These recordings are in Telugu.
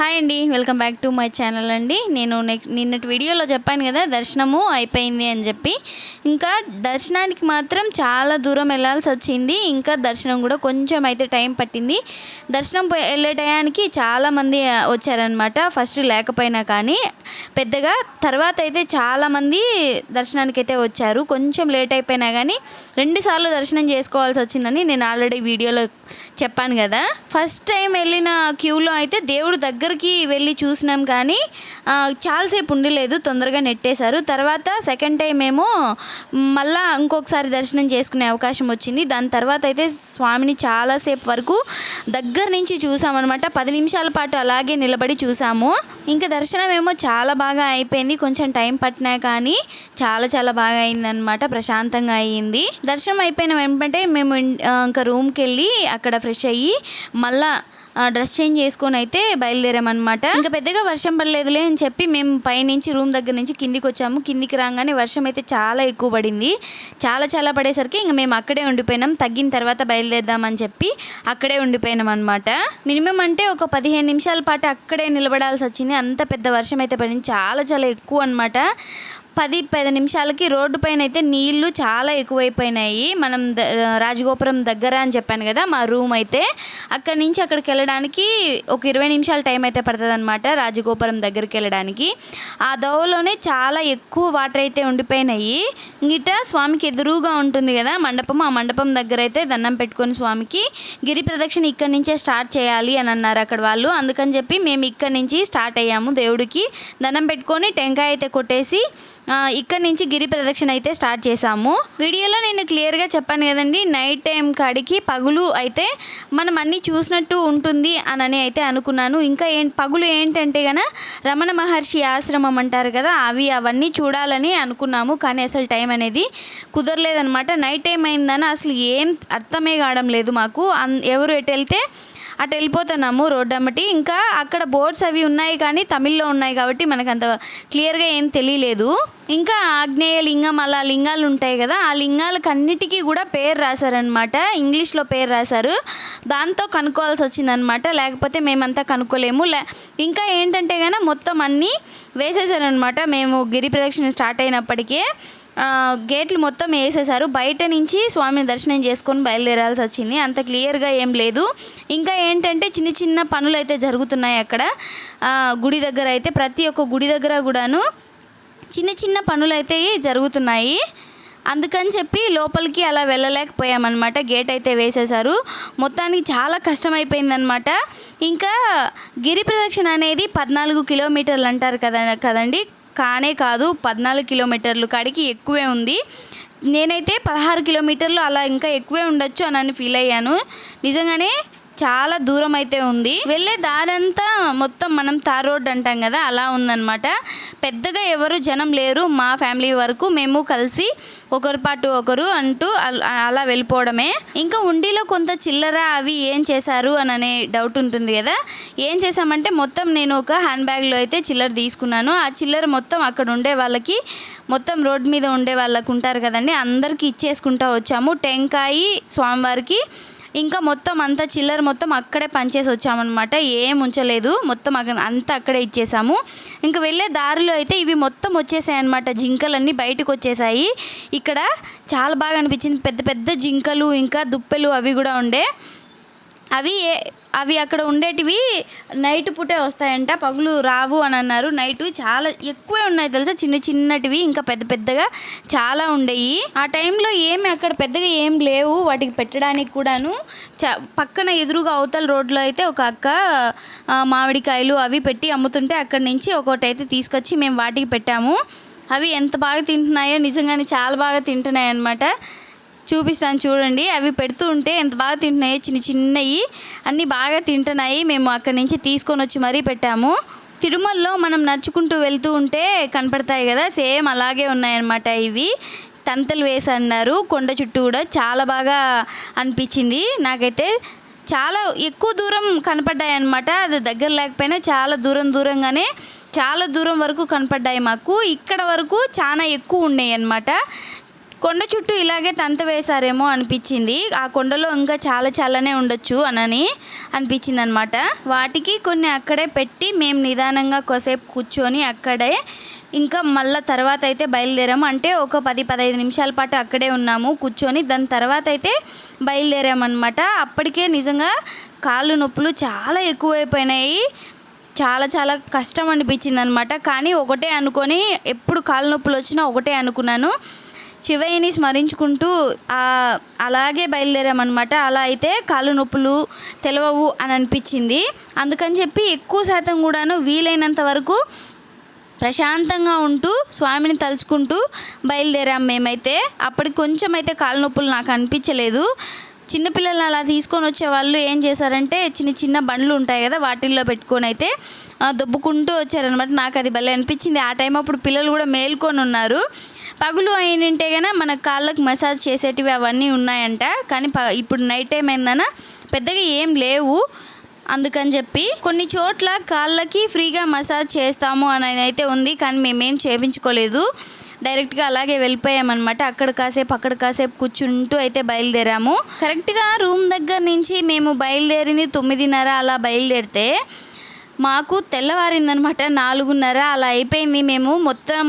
హాయ్ అండి welcome back to my channel అండి. నేను నెక్స్ట్ నిన్నటి వీడియోలో చెప్పాను కదా దర్శనము అయిపోయింది అని చెప్పి. ఇంకా దర్శనానికి మాత్రం చాలా దూరం వెళ్ళాల్సి వచ్చింది. ఇంకా దర్శనం కూడా కొంచెం అయితే టైం పట్టింది. దర్శనం వెళ్ళే టయానికి చాలామంది వచ్చారనమాట ఫస్ట్ లేకపోయినా కానీ. పెద్దగా తర్వాత అయితే చాలామంది దర్శనానికి అయితే వచ్చారు. కొంచెం లేట్ అయిపోయినా కానీ రెండుసార్లు దర్శనం చేసుకోవాల్సి వచ్చిందని నేను ఆల్రెడీ వీడియోలో చెప్పాను కదా. ఫస్ట్ టైం వెళ్ళిన క్యూలో అయితే దేవుడు దగ్గరికి వెళ్ళి చూసినాం కానీ చాలాసేపు ఉండలేదు తొందరగా నెట్టేశారు. తర్వాత సెకండ్ టైం ఏమో మళ్ళా ఇంకొకసారి దర్శనం చేసుకునే అవకాశం వచ్చింది. దాని తర్వాత అయితే స్వామిని చాలాసేపు వరకు దగ్గర నుంచి చూసామన్నమాట పది నిమిషాల పాటు అలాగే నిలబడి చూసాము. ఇంకా దర్శనం ఏమో చాలా బాగా అయిపోయింది. కొంచెం టైం పట్టినా కానీ చాలా చాలా బాగా అయిందనమాట ప్రశాంతంగా అయ్యింది. దర్శనం అయిపోయిన వెంటనే మేము ఇంకా రూమ్కి వెళ్ళి అక్కడ ఫ్రెష్ అయ్యి మళ్ళా డ్రెస్ చేంజ్ చేసుకొని అయితే బయలుదేరామన్నమాట. ఇంకా పెద్దగా వర్షం పడలేదులే అని చెప్పి మేము పైనుంచి రూమ్ దగ్గర నుంచి కిందికి వచ్చాము. కిందికి రాగానే వర్షం అయితే చాలా ఎక్కువ పడింది. చాలా చాలా పడేసరికి ఇంకా మేము అక్కడే ఉండిపోయినాం. తగ్గిన తర్వాత బయలుదేరదామని చెప్పి అక్కడే ఉండిపోయినాం అనమాట మినిమం అంటే ఒక పదిహేను నిమిషాల పాటు అక్కడే నిలబడాల్సి వచ్చింది. అంత పెద్ద వర్షం అయితే పడింది. చాలా చాలా ఎక్కువ అనమాట పది పది నిమిషాలకి రోడ్డు పైన అయితే నీళ్ళు చాలా ఎక్కువైపోయినాయి. మనం ద- రాజగోపురం దగ్గర అని చెప్పాను కదా మా రూమ్ అయితే. అక్కడి నుంచి అక్కడికి వెళ్ళడానికి ఒక ఇరవై నిమిషాల టైం అయితే పడుతుంది అనమాట రాజగోపురం దగ్గరికి వెళ్ళడానికి. ఆ దోవలోనే చాలా ఎక్కువ వాటర్ అయితే ఉండిపోయినాయి. గిట స్వామికి ఎదురుగా ఉంటుంది కదా మండపం ఆ మండపం దగ్గర అయితే దండం పెట్టుకొని స్వామికి గిరి ప్రదక్షిణ ఇక్కడి నుంచే స్టార్ట్ చేయాలి అని అన్నారు అక్కడ వాళ్ళు. అందుకని చెప్పి మేము ఇక్కడి నుంచి స్టార్ట్ అయ్యాము దేవుడికి. దండం పెట్టుకొని టెంకాయ అయితే కొట్టేసి ఇక్కడి నుంచి గిరి ప్రదక్షిణ అయితే స్టార్ట్ చేసాము వీడియోలో నేను క్లియర్గా చెప్పాను కదండి నైట్ టైం కాడికి పగులు అయితే మనం అన్నీ చూసినట్టు ఉంటుంది అని అయితే అనుకున్నాను. ఇంకా ఏం పగులు ఏంటంటే గన రమణ మహర్షి ఆశ్రమం అంటారు కదా అవి అవన్నీ చూడాలని అనుకున్నాము. కానీ అసలు టైం అనేది కుదరలేదనమాట నైట్ టైం అయిందని అసలు ఏం అర్థమే కావడం లేదు మాకు. అన్- ఎవరు ఎటు వెళ్తే అటు వెళ్ళిపోతున్నాము రోడ్డు అమ్మటి. ఇంకా అక్కడ బోర్డ్స్ అవి ఉన్నాయి కానీ తమిళ్ళో ఉన్నాయి కాబట్టి మనకు అంత క్లియర్గా ఏం తెలియలేదు. ఇంకా ఆగ్నేయ లింగం అలా లింగాలు ఉంటాయి కదా ఆ లింగాలకు అన్నిటికీ కూడా పేరు రాశారనమాట ఇంగ్లీష్లో పేరు రాశారు. దాంతో కనుక్కోవాల్సి వచ్చిందనమాట లేకపోతే మేమంతా కనుక్కోలేము. లే ఇంకా ఏంటంటే కనుక మొత్తం అన్నీ వేసేసారనమాట మేము గిరి ప్రదక్షిణ స్టార్ట్ అయినప్పటికే. గేట్లు మొత్తం వేసేసారు బయట నుంచి స్వామిని దర్శనం చేసుకొని బయలుదేరాల్సి వచ్చింది. అంత క్లియర్గా ఏం లేదు. ఇంకా ఏంటంటే చిన్న చిన్న పనులు అయితే జరుగుతున్నాయి అక్కడ. గుడి దగ్గర అయితే ప్రతి ఒక్క గుడి దగ్గర కూడాను చిన్న చిన్న పనులు అయితే జరుగుతున్నాయి. అందుకని చెప్పి లోపలికి అలా వెళ్ళలేకపోయామన్నమాట. గేట్ అయితే వేసేశారు. మొత్తానికి చాలా కష్టమైపోయిందనమాట ఇంకా గిరి ప్రదక్షిణ అనేది పద్నాలుగు కిలోమీటర్లు అంటారు కదా కదండి? కానే కాదు పద్నాలుగు కిలోమీటర్లు కాడికి ఎక్కువే ఉంది. నేనైతే పదహారు కిలోమీటర్లు అలా ఇంకా ఎక్కువే ఉండొచ్చు అని ఫీల్ అయ్యాను. నిజంగానే చాలా దూరం అయితే ఉంది. వెళ్ళే దారంతా మొత్తం మనం తార్ రోడ్ అంటాం కదా అలా ఉందన్నమాట. పెద్దగా ఎవరు జనం లేరు మా ఫ్యామిలీ వరకు మేము కలిసి ఒకరి పాటు ఒకరు అంటూ అలా వెళ్ళిపోవడమే. ఇంకా ఉండిలో కొంత చిల్లర అవి ఏం చేశారు అని అనే డౌట్ ఉంటుంది కదా. ఏం చేశామంటే మొత్తం నేను ఒక హ్యాండ్ బ్యాగ్లో అయితే చిల్లర తీసుకున్నాను. ఆ చిల్లర మొత్తం అక్కడ ఉండే వాళ్ళకి మొత్తం రోడ్ మీద ఉండే వాళ్ళకు ఉంటారు కదండి అందరికీ ఇచ్చేసుకుంటా వచ్చాము. టెంకాయి స్వామివారికి ఇంకా మొత్తం అంతా చిల్లర మొత్తం అక్కడే పనిచేసి వచ్చామన్నమాట. ఏం ఉంచలేదు. మొత్తం అక్కడ- అంతా అక్కడే ఇచ్చేసాము. ఇంకా వెళ్ళే దారిలో అయితే ఇవి మొత్తం వచ్చేసాయి అనమాట జింకలన్నీ బయటకు వచ్చేసాయి. ఇక్కడ చాలా బాగా అనిపించింది. పెద్ద పెద్ద జింకలు ఇంకా దుప్పెలు అవి కూడా ఉండే. అవి ఏ- అవి అక్కడ ఉండేటివి నైట్ పూటే వస్తాయంట. పగులు రావు అని అన్నారు. నైట్ చాలా ఎక్కువే ఉన్నాయి తెలుసా? చిన్న చిన్నటివి ఇంకా పెద్ద పెద్దగా చాలా ఉండేవి ఆ టైంలో ఏమి అక్కడ పెద్దగా ఏం లేవు. వాటికి పెట్టడానికి కూడాను చ పక్కన ఎదురుగా అవతల రోడ్లో అయితే ఒక అక్క మామిడికాయలు అవి పెట్టి అమ్ముతుంటే అక్కడి నుంచి ఒకటి అయితే తీసుకొచ్చి మేము వాటికి పెట్టాము. అవి ఎంత బాగా తింటున్నాయో నిజంగానే చాలా బాగా తింటున్నాయి అన్నమాట చూపిస్తాను చూడండి. అవి పెడుతూ ఉంటే ఎంత బాగా తింటున్నాయి చిన్న చిన్నవి అన్నీ బాగా తింటున్నాయి. మేము అక్కడి నుంచి తీసుకొని వచ్చి మరీ పెట్టాము. తిరుమలలో మనం నడుచుకుంటూ వెళ్తూ ఉంటే కనపడతాయి కదా సేమ్ అలాగే ఉన్నాయన్నమాట ఇవి. తంతలు వేసి అన్నారు. కొండ చుట్టూ కూడా చాలా బాగా అనిపించింది. నాకైతే చాలా ఎక్కువ దూరం కనపడ్డాయి అన్నమాట. అది దగ్గర లేకపోయినా చాలా దూరం దూరంగానే చాలా దూరం వరకు కనపడ్డాయి మాకు. ఇక్కడ వరకు చాలా ఎక్కువ ఉన్నాయి అన్నమాట. కొండ చుట్టూ ఇలాగే తంత వేశారేమో అనిపించింది. ఆ కొండలో ఇంకా చాలా చాలానే ఉండొచ్చు అనని అనిపించింది అనమాట వాటికి కొన్ని అక్కడే పెట్టి మేము నిదానంగా కొసేపు కూర్చొని అక్కడే ఇంకా మళ్ళీ తర్వాత అయితే బయలుదేరాము. అంటే ఒక పది పదహైదు నిమిషాల పాటు అక్కడే ఉన్నాము కూర్చొని దాని తర్వాత అయితే బయలుదేరామన్నమాట. అప్పటికే నిజంగా కాళ్ళు నొప్పులు చాలా ఎక్కువైపోయినాయి. చాలా చాలా కష్టం అనిపించింది అనమాట కానీ ఒకటే అనుకొని ఎప్పుడు కాళ్ళ నొప్పులు వచ్చినా ఒకటే అనుకున్నాను. శివయ్యని స్మరించుకుంటూ అలాగే బయలుదేరామన్నమాట. అలా అయితే కాళ్ళు నొప్పులు తెలవవు అని అనిపించింది అందుకని చెప్పి ఎక్కువ శాతం కూడాను వీలైనంత వరకు ప్రశాంతంగా ఉంటూ స్వామిని తలుచుకుంటూ బయలుదేరాం మేమైతే. అప్పటికి కొంచెం అయితే కాళ్ళ నొప్పులు నాకు అనిపించలేదు. చిన్నపిల్లల్ని అలా తీసుకొని వచ్చే వాళ్ళు ఏం చేశారంటే చిన్న చిన్న బండ్లు ఉంటాయి కదా వాటిల్లో పెట్టుకొని అయితే దొబ్బుకుంటూ వచ్చారనమాట నాకు అది భలే అనిపించింది. ఆ టైం అప్పుడు పిల్లలు కూడా మేల్కొని ఉన్నారు. పగులు అయినంటే కనుక మన కాళ్ళకు మసాజ్ చేసేటివి అవన్నీ ఉన్నాయంట. కానీ ప ఇప్పుడు నైట్ టైం ఏందన్నా పెద్దగా ఏం లేవు. అందుకని చెప్పి కొన్ని చోట్ల కాళ్ళకి ఫ్రీగా మసాజ్ చేస్తాము అని అయితే ఉంది. కానీ మేమేం చేయించుకోలేదు డైరెక్ట్గా అలాగే వెళ్ళిపోయామన్నమాట. అక్కడ కాసేపు అక్కడ కాసేపు కూర్చుంటూ అయితే బయలుదేరాము. కరెక్ట్గా రూమ్ దగ్గర నుంచి మేము బయలుదేరింది తొమ్మిదిన్నర అలా బయలుదేరితే మాకు తెల్లవారిందనమాట నాలుగున్నర అలా అయిపోయింది. మేము మొత్తం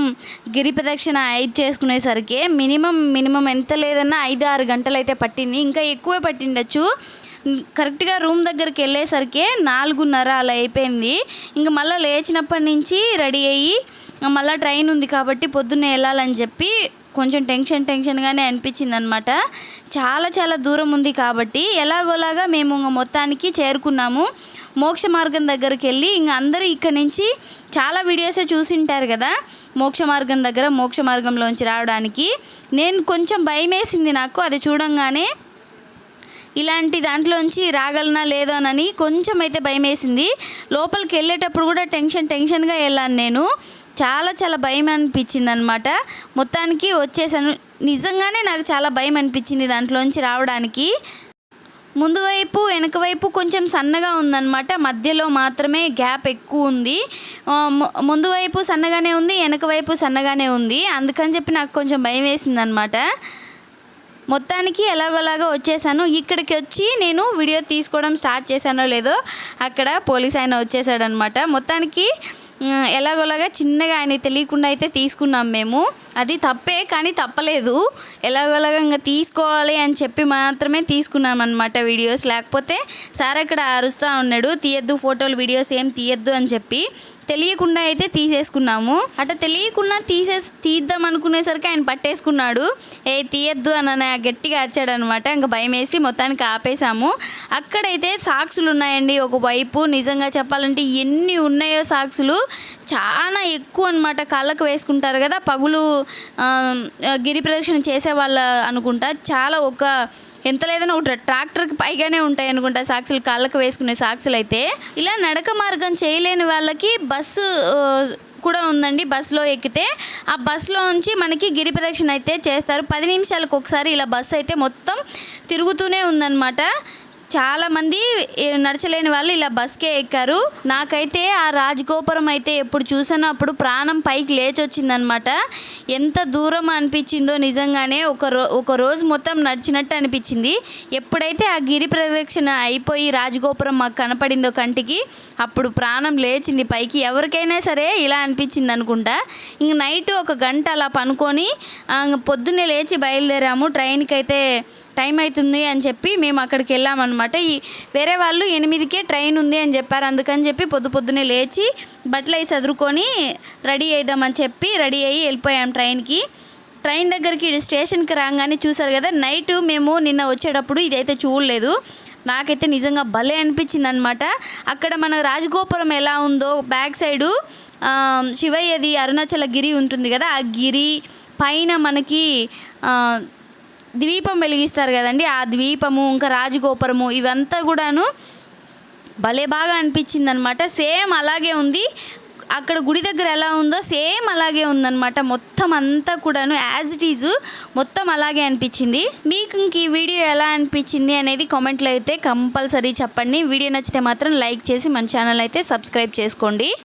గిరి ప్రదక్షిణ ఐదు చేసుకునేసరికి మినిమం మినిమం ఎంత లేదన్నా ఐదు ఆరు గంటలు అయితే పట్టింది. ఇంకా ఎక్కువే పట్టిండొచ్చు. కరెక్ట్గా రూమ్ దగ్గరికి వెళ్ళేసరికి నాలుగున్నర అలా అయిపోయింది. ఇంకా మళ్ళీ లేచినప్పటి నుంచి రెడీ అయ్యి మళ్ళీ ట్రైన్ ఉంది కాబట్టి పొద్దున్నే వెళ్ళాలని చెప్పి కొంచెం టెన్షన్ టెన్షన్గానే అనిపించింది అనమాట చాలా చాలా దూరం ఉంది కాబట్టి ఎలాగోలాగా మేము మొత్తానికి చేరుకున్నాము. మోక్ష మార్గం దగ్గరికి వెళ్ళి ఇంక అందరూ ఇక్కడ నుంచి చాలా వీడియోసే చూసింటారు కదా. మోక్ష మార్గం దగ్గర మోక్ష మార్గంలోంచి రావడానికి. నేను కొంచెం భయం వేసింది నాకు అది చూడంగానే ఇలాంటి దాంట్లోంచి రాగలనా లేదోనని కొంచెం అయితే భయం వేసింది. లోపలికి వెళ్ళేటప్పుడు కూడా టెన్షన్ టెన్షన్గా వెళ్ళాను నేను. చాలా చాలా భయం అనిపించింది అనమాట మొత్తానికి వచ్చేసాను. నిజంగానే నాకు చాలా భయం అనిపించింది దాంట్లోంచి రావడానికి. ముందు వైపు వెనక వైపు కొంచెం సన్నగా ఉందన్నమాట. మధ్యలో మాత్రమే గ్యాప్ ఎక్కువ ఉంది. ముందు వైపు సన్నగానే ఉంది వెనక వైపు సన్నగానే ఉంది. అందుకని చెప్పి నాకు కొంచెం భయం వేసింది అనమాట మొత్తానికి ఎలాగోలాగా వచ్చేసాను. ఇక్కడికి వచ్చి నేను వీడియో తీసుకోవడం స్టార్ట్ చేశానో లేదో అక్కడ పోలీస్ ఆయన వచ్చేసాడనమాట మొత్తానికి ఎలాగోలాగా చిన్నగా ఆయన తెలియకుండా అయితే తీసుకున్నాం మేము. అది తప్పే కానీ తప్పలేదు. ఎలాగోలాగా ఇంకా తీసుకోవాలి అని చెప్పి మాత్రమే తీసుకున్నాం అనమాట వీడియోస్. లేకపోతే సార్ అక్కడ అరుస్తూ ఉన్నాడు తీయద్దు ఫోటోలు వీడియోస్ ఏం తీయద్దు అని చెప్పి. తెలియకుండా అయితే తీసేసుకున్నాము. అట తెలియకుండా తీసేసి తీద్దాం అనుకునేసరికి ఆయన పట్టేసుకున్నాడు. ఏ తీయద్దు అని గట్టిగా అరిచాడనమాట. ఇంకా భయం వేసి మొత్తానికి ఆపేసాము అక్కడైతే సాక్సులు ఉన్నాయండి ఒకవైపు నిజంగా చెప్పాలంటే ఎన్ని ఉన్నాయో సాక్సులు. చాలా ఎక్కువ అనమాట కాళ్ళకు వేసుకుంటారు కదా పగులు గిరి ప్రదక్షిణ చేసే వాళ్ళ అనుకుంటా. చాలా ఒక ఎంత లేదన్నా ఒక ట్రాక్టర్కి పైగానే ఉంటాయి అనుకుంటా సాక్సులు కాళ్ళకు వేసుకునే సాక్సులు అయితే. ఇలా నడక మార్గం చేయలేని వాళ్ళకి బస్సు కూడా ఉందండి బస్సులో ఎక్కితే. ఆ బస్సులో నుంచి మనకి గిరి ప్రదక్షిణ అయితే చేస్తారు. పది నిమిషాలకు ఒకసారి ఇలా బస్సు అయితే మొత్తం తిరుగుతూనే ఉందన్నమాట. చాలామంది నడచలేని వాళ్ళు ఇలా బస్కే ఎక్కారు. నాకైతే ఆ రాజగోపురం అయితే ఎప్పుడు చూసానో అప్పుడు ప్రాణం పైకి లేచి వచ్చిందనమాట ఎంత దూరం అనిపించిందో నిజంగానే ఒక రో ఒక రోజు మొత్తం నడిచినట్టు అనిపించింది. ఎప్పుడైతే ఆ గిరి ప్రదక్షిణ అయిపోయి రాజగోపురం మాకు కనపడిందో కంటికి అప్పుడు ప్రాణం లేచింది పైకి. ఎవరికైనా సరే ఇలా అనిపించింది అనుకుంటా. ఇంక నైట్ ఒక గంట అలా పనుకొని పొద్దున్నే లేచి బయలుదేరాము. ట్రైన్కి అయితే టైం అవుతుంది అని చెప్పి మేము అక్కడికి వెళ్ళామన్నమాట. ఈ వేరే వాళ్ళు ఎనిమిదికే ట్రైన్ ఉంది అని చెప్పారు. అందుకని చెప్పి పొద్దు పొద్దునే లేచి బట్టలు అవి చదువుకొని రెడీ అయిదామని చెప్పి రెడీ అయ్యి వెళ్ళిపోయాం ట్రైన్కి. ట్రైన్ దగ్గరికి స్టేషన్కి రాగానే చూసారు కదా నైట్ మేము నిన్న వచ్చేటప్పుడు ఇదైతే చూడలేదు. నాకైతే నిజంగా భలే అనిపించింది అనమాట అక్కడ మన రాజగోపురం ఎలా ఉందో బ్యాక్ సైడు శివయ్యది అరుణాచల గిరి ఉంటుంది కదా ఆ గిరి పైన మనకి ద్వీపం వెలిగిస్తారు కదండి. ఆ ద్వీపము ఇంకా రాజగోపురము ఇవంతా కూడాను భలే బాగా అనిపించింది అనమాట సేమ్ అలాగే ఉంది. అక్కడ గుడి దగ్గర ఎలా ఉందో సేమ్ అలాగే ఉందన్నమాట మొత్తం అంతా కూడాను యాజ్ ఇట్ ఈజ్ మొత్తం అలాగే అనిపించింది. మీకు ఇంక ఈ వీడియో ఎలా అనిపించింది అనేది కామెంట్లో అయితే కంపల్సరీ చెప్పండి. వీడియో నచ్చితే మాత్రం లైక్ చేసి మన ఛానల్ అయితే సబ్స్క్రైబ్ చేసుకోండి.